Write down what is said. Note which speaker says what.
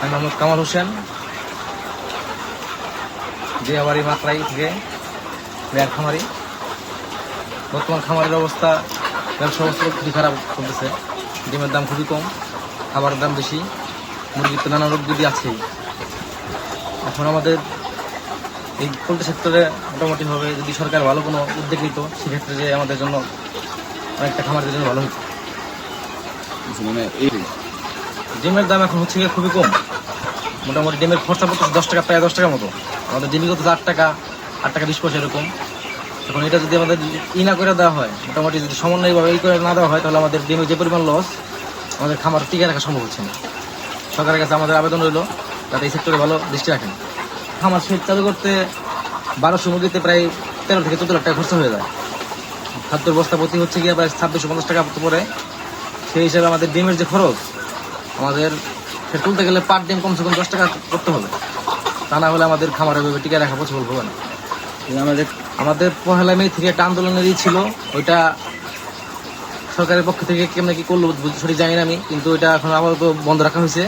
Speaker 1: আমি মোহাম্মদ কামাল হোসেন। যে আমার এই মাত্রাই থেকে মেয়ার খামারি। বর্তমান খামারের অবস্থা ব্যবসা অবস্থা খুবই খারাপ চলতেছে। ডিমের দাম খুবই কম খাবারের দাম বেশি মুরগির তো নানা রোগ যদি আছেই। এখন আমাদের এই পোলট্রি সেক্টরে মোটামুটিভাবে যদি সরকার ভালো কোনো উদ্যোগ নিত সেক্ষেত্রে যে আমাদের জন্য অনেকটা খামারের জন্য ভালো হতো
Speaker 2: মানে এই
Speaker 1: ডিমের দাম এখন হচ্ছে খুবই কম। মোটামুটি ডিমের খরচা পড়তেছে দশ টাকা, প্রায় দশ টাকার মতো। আমাদের ডিমি করতেছে আট টাকা আট টাকা, বিশ পয়সা এরকম। এখন এটা যদি আমাদের ই না করে দেওয়া হয়, মোটামুটি যদি সমন্বয়ভাবে এই করে না দেওয়া হয়, তাহলে আমাদের ডিমের যে পরিমাণ লস আমাদের খামার টিকে রাখা সম্ভব হচ্ছে না। সরকারের কাছে আমাদের আবেদন রইল, যাতে এই সেক্টরে ভালো দৃষ্টি রাখেন। খামার শেড চালু করতে বারোশো মুরগিতে প্রায় তেরো থেকে চোদ্দ লাখ টাকা খরচা হয়ে যায়। খাদ্যর বস্তা প্রতি হচ্ছে গিয়ে প্রায় ছাব্বিশশো পঞ্চাশ টাকা পড়ে। সেই হিসাবে আমাদের ডিমের যে খরচ, আমাদের সে তুলতে গেলে পার ডিম কমসে কম দশ টাকা করতে হবে। তা না হলে আমাদের খামারে হবে টিকে রাখা পসিবল হবে না। আমাদের আমাদের পহেলা মে থেকে একটা আন্দোলনেরই ছিল, ওইটা সরকারের পক্ষ থেকে কেমন কি করল সেটি জানি না আমি, কিন্তু ওইটা এখন আপাতত বন্ধ রাখা হয়েছে।